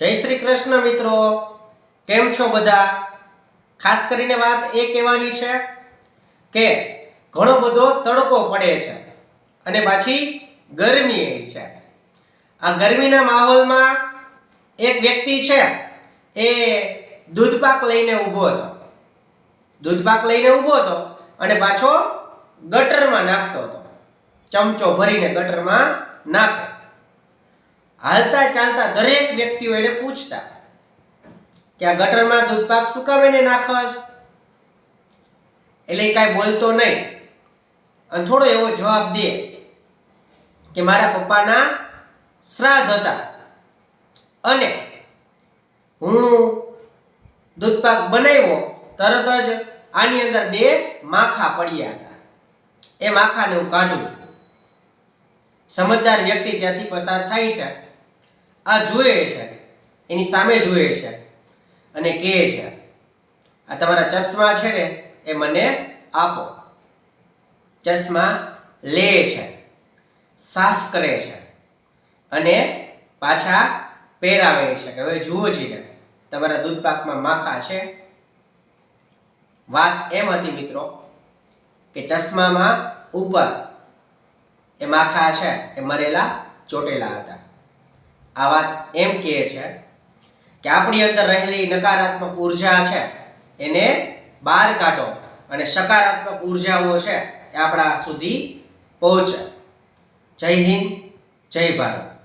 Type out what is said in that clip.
જય શ્રી કૃષ્ણ મિત્રો. કેમ છો બધા? ખાસ કરીને વાત એ કહેવાની છે કે ઘણો બધો તડકો પડે છે અને પાછી ગરમી છે. આ ગરમીના માહોલમાં એક વ્યક્તિ છે એ દૂધપાક લઈને ઊભો હતો. દૂધપાક લઈને ઊભો હતો અને પાછો ગટરમાં નાખતો હતો. ચમચો ભરીને ગટરમાં નાખે. હાલતા ચાલતા દરેક વ્યક્તિઓ એને પૂછતા કે આ ગટરમાં દૂધપાક શું કામ એને નાખસ એટલે કાંઈ બોલતો નહીં. અને થોડો એવો જવાબ દે કે મારા પપ્પાના શ્રાદ્ધ હતા. અને હું દૂધપાક બનાવ્યો તરત જ આની અંદર બે માખા પડ્યા હતા. એ માખાને હું કાઢું છું. સમજદાર વ્યક્તિ ત્યાંથી પસાર થાય છે. આ જુએ છે. એની સામે જુએ છે. અને કહે છે. આ તમારા ચશ્મા છે ને, એ મને આપો. ચશ્મા લે છે. સાફ કરે છે. અને પાછા પહેરાવે છે. કે હવે જુઓ છીએ તમારા દૂધપાકમાં માખા છે. વાત એમ હતી મિત્રો, કે ચશ્મામાં ઉપર એ માખા છે, એ મરેલા ચોટેલા હતા. આ વાત એમ કહે છે કે આપણી અંદર રહેલી નકારાત્મક ઊર્જા છે, એને બહાર કાઢો અને સકારાત્મક ઉર્જાઓ છે એ આપણા સુધી પહોંચે. જય હિન્દ, જય ભારત.